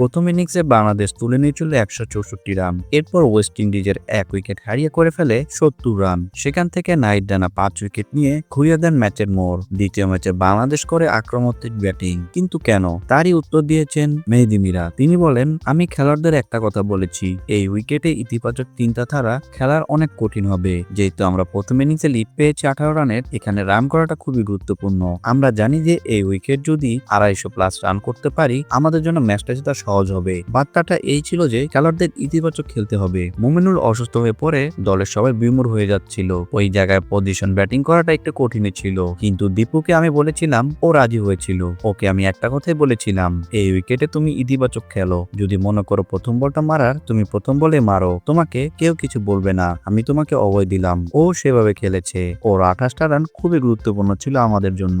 প্রথম ইনিংসে বাংলাদেশ তুলে নিয়েছিল একশো চৌষট্টি রান। এরপর ওয়েস্ট ইন্ডিজের এক উইকেট হারিয়ে করে ফেলে সত্তর রান। সেখান থেকে নাইট ডানা পাঁচ উইকেট নিয়ে ঘুরিয়ে দেন ম্যাচের মোড়। দ্বিতীয় ম্যাচে বাংলাদেশ করে আক্রমণাত্মক ব্যাটিং। কিন্তু কেন? তারই উত্তর দিয়েছেন মেহেদি মিরা। তিনি বলেন, আমি খেলোয়াড়দের একটা কথা বলেছি। এই উইকেটে ইতিবাচক চিন্তা ধারা খেলার অনেক কঠিন হবে। যেহেতু আমরা প্রথম ইনিংসে লিড পেয়েছি আঠারো রানের, এখানে রান করাটা খুবই গুরুত্বপূর্ণ। আমরা জানি যে এই উইকেট যদি আড়াইশো প্লাস রান করতে পারি, আমাদের জন্য ম্যাচটা জেতা সহজ হবে। বার্তাটা এই ছিল যে, খেলোয়াড়দের ইতিবাচক খেলতে হবে। মোমিনুল অসুস্থ হয়ে পড়ে, দলের সবাই বিমূর হয়ে যাচ্ছিল। ওই জায়গায় পজিশন ব্যাটিং করাটা একটু কঠিন ছিল। কিন্তু দীপুকে আমি বলেছিলাম, ও রাজি হয়েছিল। ওকে আমি একটা কথাই বলেছিলাম, এই উইকেটে তুমি ইতিবাচক খেলো। যদি মনে করো প্রথম বলটা মারার, তুমি প্রথম বলে মারো। তোমাকে কেউ কিছু বলবে না। আমি তোমাকে অবয় দিলাম। ও সেভাবে খেলেছে। ওর আঠাশটা রান খুবই গুরুত্বপূর্ণ ছিল আমাদের জন্য।